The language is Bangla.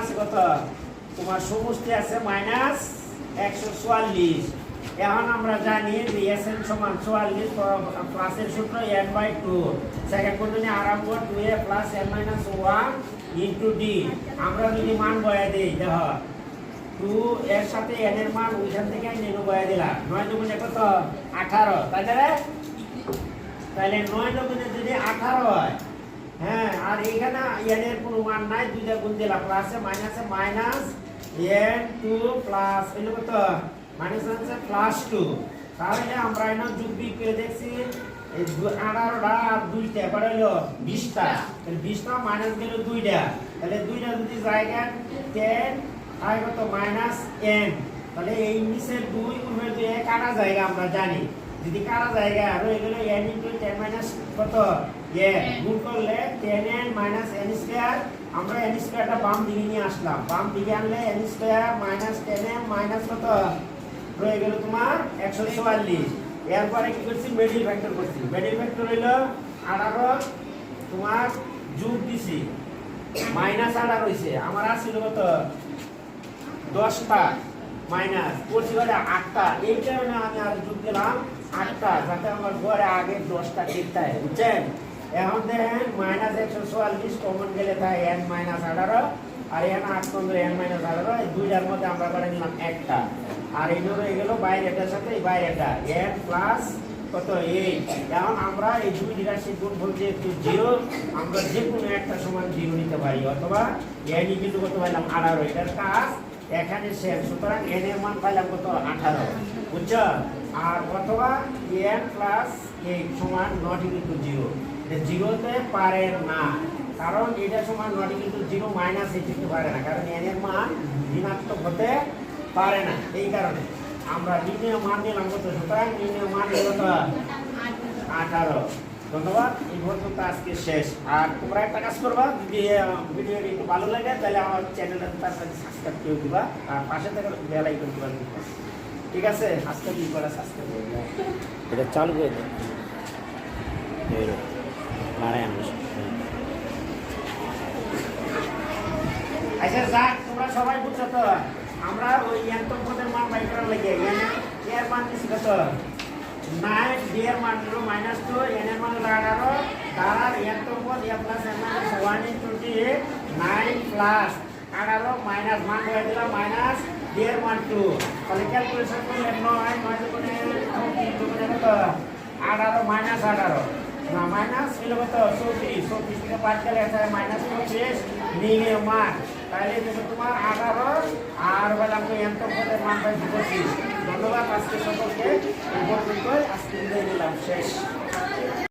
আছে কত চুয়াল্লিশ। এখন আমরা জানি যে সমান চুয়াল্লিশ প্লাসের সূত্র by two second two A minus one into D আমরা যদি মান বয়া দিই, দেখো এর সাথে এন এর মান ওইখান থেকে নেনু বয়া দিলাম। নয় দুগুণে কত? আঠারো। না তাহলে নয় দুগুণে যদি আঠারো হয় হ্যাঁ আর এখানে এন এর কোনো মান নাই, দুইটা গুণ দিলাম। প্লাসে মাইনাসে মাইনাস এন টু প্লাস এলো কত? মাইনাস আছে প্লাস টু তাহলে আমরা এনে যোগ বিয়োগ করে দেখছি, এই আঠারোটা আর দুইটা, এবার হলো বিশটা। তাহলে বিশটা মাইনাস গেল দুইটা। তাহলে দুইটা যদি জায়গা টেন আর কত মাইনাস এন তাহলে এই নিচের দুই দুই এক কাটা জায়গা আমরা জানি। যদি কাটা জায়গা আর হয়ে গেল এন ইন্টু টেন মাইনাস কত এ গুণ করলে ten N minus N square আমরা এন স্কোয়ারটা বাম দিকে নিয়ে আসলাম। বাম দিকে আনলে N square minus ten N minus কত? হয়ে গেল তোমার একশো চুয়াল্লিশ। এরপরে কি করছি? মিডিল ফ্যাক্টর করছি। মিডিল ফ্যাক্টর হইল আঠারো। তোমার যোগ দিছি। মাইনাস আঠারো হয়েছে আমার আসছিল কত? দশটা মাইনাস করছি বলে আটটা। এই কারণে আমি আর যোগ দিলাম আটটা, যাতে আমার ঘরে আগে দশটা ঠিকঠাক বুঝছেন? এখন দেখেন মাইনাস একশো চুয়াল্লিশ কমন গেলে তাই এন মাইনাস আঠারো, আর এন আট পনেরো এন মাইনাস আঠারো, এই দুইটার মধ্যে আমরা করে নিলাম একটা। আর এই রয়ে গেল বাইরেটার সাথে এই বাইরেটা এন প্লাস কত? এইট এখন আমরা এই দুই ডিরাশি গুণ বলতে একটু জিরো আমরা যে কোনো একটা সমান জিরো নিতে পারি, অথবা এন কিন্তু কত পাইলাম? আঠারো। এটার কাজ এখানে শেষ সুতরাং এন এর মান পাইলাম কত? আঠারো। বুঝছ? আর অথবা এন প্লাস এইট সমান নট ইকুয়াল জিরো জিরোতে পারে না, কারণ এটা সমান not equal zero minus eight দিতে পারে না, কারণ এন এর মান ঋণাত্মক হতে পারে না, এই কারণে। আমরা নির্ণয় মান নিলাম কত? সুতরাং নির্ণয় মান কত? আঠারো। ধন্যবাদ। এই পর্যন্ত আজকে শেষ। আর তোমরা একটা কাজ করবা যদি ভিডিওটি একটু ভালো লাগে তাহলে আমার চ্যানেলটা তাড়াতাড়ি সাবস্ক্রাইব করে দিবা আর পাশে থেকে বেল আইকন দিবা। ঠিক আছে? আজকে কি করে সাবস্ক্রাইব করবে? এটা চালু করে দেন। নারায়ণ। আচ্ছা যাক তোমরা সবাই বুঝছ তো? আমরা ওই ইয়ান্তম পদের মান বাই করার লাগে এর মান দিছি কত নাইন ডি এর মান হলো মাইনাস টু, এন এর মান হলো আঠারো, তার ইয়ান্তম পদ A plus N minus one into D nine plus আঠারো মাইনাস, মান হয়ে দিলাম মাইনাস ডি এর মান টু তাহলে ক্যালকুলেশন করলে নয় নয় দুগুণে দুগুণে কত? আঠারো মাইনাস আঠারো। না, মাইনাস হলো কত? চৌত্রিশ। চৌত্রিশ থেকে বাদ গেলে মাইনাস চৌত্রিশ নিয়ে মান তাহলে তোমার আঠারো, আর বললাম তো এত পদের মান পাইছি পঁচিশ ধন্যবাদ আজকে সকলকে। আজকে বিদায় নিলাম। শেষ।